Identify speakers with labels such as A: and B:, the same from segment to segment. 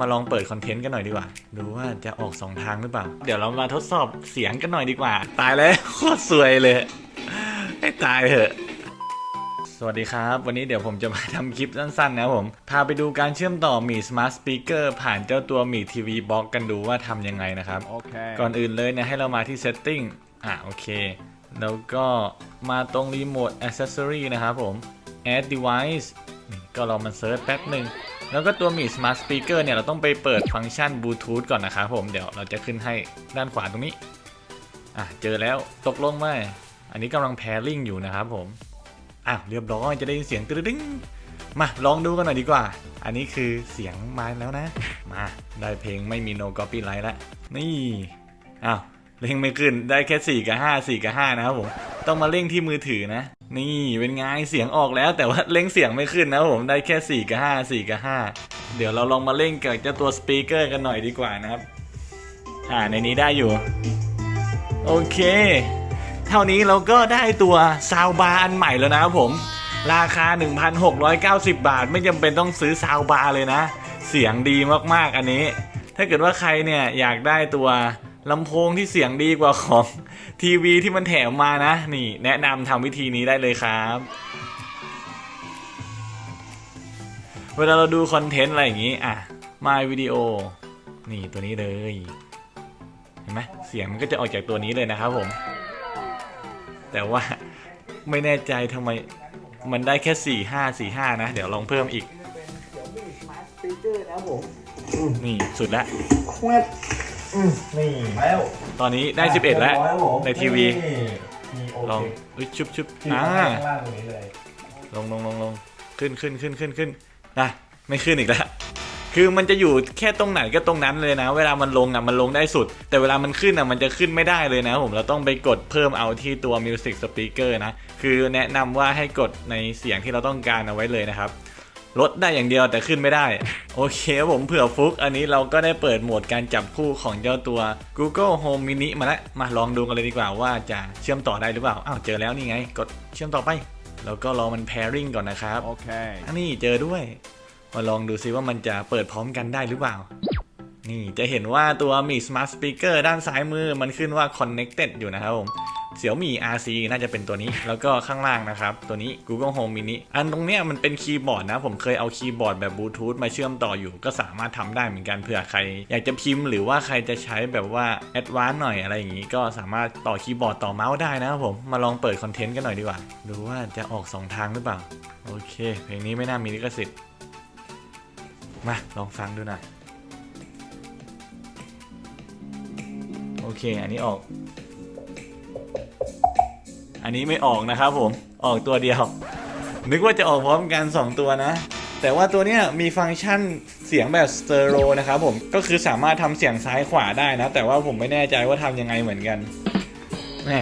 A: มาลองเปิดคอนเทนต์กันหน่อยดีกว่า ดูว่าจะออกสองทางหรือเปล่า เดี๋ยวเรามาทดสอบเสียงกันหน่อยดีกว่า ตายแล้วโคตรสวยเลยให้ตายเถอะ สวัสดีครับ วันนี้เดี๋ยวผมจะมาทำคลิปสั้นๆ นะครับผม พาไปดูการเชื่อมต่อมี Smart Speaker ผ่านเจ้าตัวมี TV Box กันดูว่าทำยังไงนะครับ
B: Okay.
A: ก่อนอื่นเลยเนี่ยให้เรามาที่ Setting อะโอเค แล้วก็มาตรง Remote Accessory นะครับผม Add Device นี่ก็ลองมันเซิร์ชแป๊บหนึ่ง แล้วก็ตัวมี Smart Speaker เนี่ยเราต้องไปเปิดฟังก์ชันบลูทูธก่อนนะครับผมเดี๋ยวเราจะขึ้นให้ด้านขวาตรงนี้อะเจอแล้วตกลงไหมอันนี้กำลัง pairing อยู่นะครับผมอ้าวเรียบร้อยจะได้ยินเสียงตึ้งมาลองดูกันหน่อยดีกว่า อันนี้คือเสียงมาแล้วนะ มาได้เพลงไม่มี no copyright แล้วนี่อ้าวเร่งไม่ขึ้นได้แค่ 4 กับ 5 4 กับ 5 นะครับผม ต้องมาเร่งที่มือถือนะ นี่เป็นไงเสียงออกแล้วแต่ว่าเร่งเสียงไม่ขึ้นนะผมได้แค่ 4 กับ 5 4 กับ 5 เดี๋ยวเราลองมาเร่งกับเจ้าตัวสปีกเกอร์กันหน่อยดีกว่านะครับ อ่าในนี้ได้อยู่ โอเค เท่านี้เราก็ได้ตัวซาวบาร์อันใหม่แล้วนะครับผม ราคา 1,690 บาท ไม่จำเป็นต้องซื้อซาวบาร์เลยนะ เสียงดีมากๆอันนี้ ถ้าเกิดว่าใครเนี่ยอยากได้ตัว ลำโพงที่เสียงดีกว่าของทีวีที่มันแถมมานะ นี่แนะนำทำวิธีนี้ได้เลยครับ เวลาเราดูคอนเทนต์อะไรอย่างนี้ อะ มาวิดีโอ นี่ตัวนี้เลย เห็นไหมเสียงมันก็จะออกจากตัวนี้เลยนะครับผม แต่ว่าไม่แน่ใจทำไมมันได้แค่สี่ห้าสี่ห้านะ เดี๋ยวลองเพิ่มอีก นี่สุดละ
B: นี่แล้ว
A: ตอนนี้ได้ 11 แล้ว
B: ร้อยครับผม
A: ในทีวี
B: นี่โอเค
A: ลองอุ๊ยชุบชุบ
B: ที่
A: อ่า
B: ข้างล่างตรงนี้เลย
A: ลงลงลงลงขึ้นขึ้นขึ้นขึ้นขึ้นนะไม่ขึ้นอีกแล้ว คือมันจะอยู่แค่ตรงไหนก็ตรงนั้นเลยนะ เวลามันลงอะมันลงได้สุด แต่เวลามันขึ้นอะมันจะขึ้นไม่ได้เลยนะ ผมเราต้องไปกดเพิ่มเอาที่ตัว Music Speaker นะ คือแนะนำว่าให้กดในเสียงที่เราต้องการเอาไว้เลยนะครับ ลดได้อย่างเดียวแต่ขึ้นไม่ได้ โอเคครับผมเผื่อฟุก อันนี้เราก็ได้เปิดโหมดการจับคู่ของเจ้าตัว Google Home Mini มาแล้ว มาลองดูกันเลยดีกว่าว่าจะเชื่อมต่อได้หรือเปล่า อ้าวเจอแล้วนี่ไง กดเชื่อมต่อไป แล้วก็รอมัน pairing ก่อนนะครับ
B: Okay.
A: อันนี้เจอด้วย มาลองดูซิว่ามันจะเปิดพร้อมกันได้หรือเปล่า นี่จะเห็นว่าตัวมี Smart Speaker ด้านซ้ายมือมันขึ้นว่า Connected อยู่นะครับผม เสี่ยวมี RC น่าจะเป็นตัวนี้ แล้วก็ข้างล่างนะครับ ตัวนี้ Google Home Mini อันตรงเนี้ยมันเป็นคีย์บอร์ดนะ ผมเคยเอาคีย์บอร์ดแบบบลูทูธมาเชื่อมต่ออยู่ ก็สามารถทำได้เหมือนกันเผื่อใคร อยากจะพิมพ์หรือว่าใครจะใช้แบบว่าแอดวานซ์หน่อยอะไรอย่างนี้ ก็สามารถต่อคีย์บอร์ดต่อเมาส์ได้นะครับผมมาลองเปิดคอนเทนต์กันหน่อยดีกว่าดูว่าจะออกสองทางหรือเปล่าโอเค เพลงนี้ไม่น่ามีลิขสิทธิ์มาลองฟังดูหน่อยโอเค อันนี้ออก อันนี้ไม่ออกนะครับผมออกตัวเดียว นึกว่าจะออกพร้อมกัน 2 ตัวนะ แต่ว่าตัวเนี้ยมีฟังก์ชันเสียงแบบสเตอริโอนะครับผมก็คือสามารถทำเสียงซ้ายขวาได้นะ แต่ว่าผมไม่แน่ใจว่าทำยังไงเหมือนกันแหม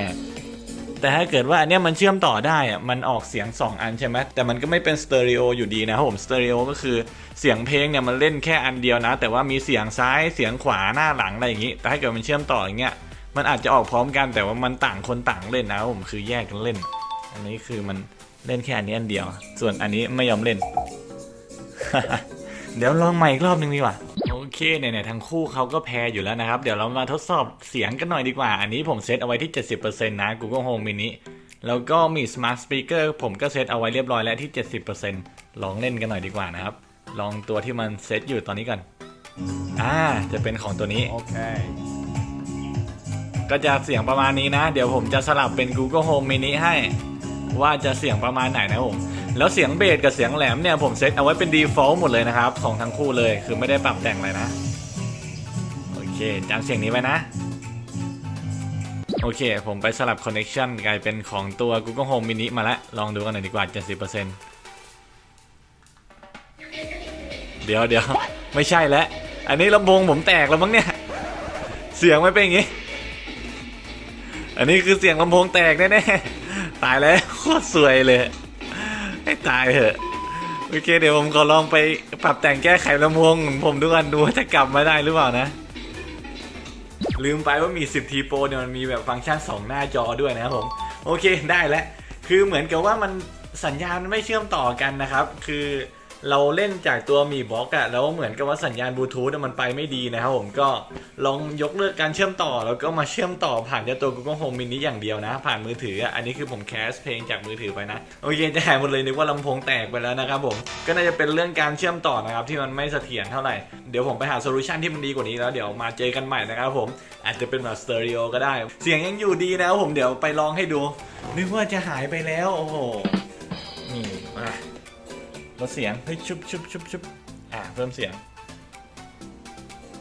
A: แต่ถ้าเกิดว่าอันเนี้ยมันเชื่อมต่อได้อะมันออกเสียง 2 อันใช่ไหมแต่มันก็ไม่เป็นสเตอริโออยู่ดีนะครับผมสเตอริโอก็คือเสียงเพลงเนี่ยมันเล่นแค่อันเดียวนะ แต่ว่ามีเสียงซ้ายเสียงขวาหน้าหลังอะไรอย่างนี้ แต่ถ้าเกิดมันเชื่อมต่ออย่างเงี้ย มันอาจจะออกพร้อมกันแต่ว่ามันต่างคนต่างเล่นนะผมคือแยกกันเล่น อันนี้คือมันเล่นแค่อันนี้อันเดียว ส่วนอันนี้ไม่ยอมเล่น เดี๋ยวลองใหม่อีกรอบหนึ่งดีกว่าโอเคเนี่ยทั้งคู่เขาก็แพ้อยู่แล้วนะครับ เดี๋ยวเรามาทดสอบเสียงกันหน่อยดีกว่า อันนี้ผมเซตเอาไว้ที่ 70%นะ Google Home Mini แล้วก็มี Smart Speaker ผมก็เซตเอาไว้เรียบร้อยแล้วที่ 70%ลองเล่นกันหน่อยดีกว่านะครับ ลองตัวที่มันเซตอยู่ตอนนี้ก่อน อ่า จะเป็นของตัวนี้
B: Okay.
A: ก็จะเสียงประมาณนี้นะ เดี๋ยวผมจะสลับเป็น Google Home Mini ให้ ว่าจะเสียงประมาณไหนนะผมแล้วเสียงเบสกับเสียงแหลมเนี่ยผมเซตเอาไว้เป็น default หมดเลยนะครับ ของทั้งคู่เลยคือไม่ได้ปรับแต่งอะไรนะ โอเคจำเสียงนี้ไว้นะ โอเค ผมไปสลับ connection กลายเป็นของตัว Google Home Mini มาแล้วลองดูกันหน่อยดีกว่า 70%เดี๋ยวเดี๋ยวไม่ใช่แล้วอันนี้ลำโพงผมแตกแล้วมั้งเนี่ย เสียงไม่เป็นอย่างงี้ อันนี้คือเสียงลำโพงแตกแน่ๆ ตายแล้วโคตรสวยเลย ให้ตายเถอะ โอเค เดี๋ยวผมขอลองไปปรับแต่งแก้ไขลำโพงของผมดูกันดูว่าจะกลับมาได้หรือเปล่านะ ลืมไปว่ามี 10ทีโปเนี่ยมันมีแบบฟังก์ชัน 2 หน้าจอด้วยนะครับผม โอเคได้แล้ว คือเหมือนกับว่ามันสัญญาณไม่เชื่อมต่อกันนะครับ คือ เราเล่นจากตัวมีบล็อกอะแล้วเหมือนกับว่าสัญญาณบลูทูธมันไปไม่ดีนะครับผมก็ลองยกเลิกการเชื่อมต่อ แล้วก็มาเชื่อมต่อผ่านเจ้าตัว Google Home Mini อย่างเดียวนะ ผ่านมือถืออันนี้คือผมแคสเพลงจากมือถือไปนะ โอเคจะหายหมดเลยนึกว่าลำโพงแตกไปแล้วนะครับผมก็น่าจะเป็นเรื่องการเชื่อมต่อนะครับที่มันไม่เสถียรเท่าไหร่เดี๋ยวผมไปหาโซลูชันที่มันดีกว่านี้แล้วเดี๋ยวมาเจอกันใหม่นะครับผมอาจจะเป็นแบบสเตอริโอก็ได้ เสียงยังอยู่ดีนะครับผมเดี๋ยวไปลองให้ดูนึกว่าจะหายไปแล้วโอ้โห ลดเสียง เฮ้ยชุบชุบชุบชุบอ่าเพิ่มเสียง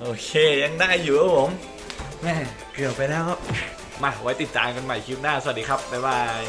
A: โอเคยังได้อยู่ครับผมแม่เกือบไปแล้วครับมาไว้ติดตามกันใหม่คลิปหน้า สวัสดีครับ บ๊ายบาย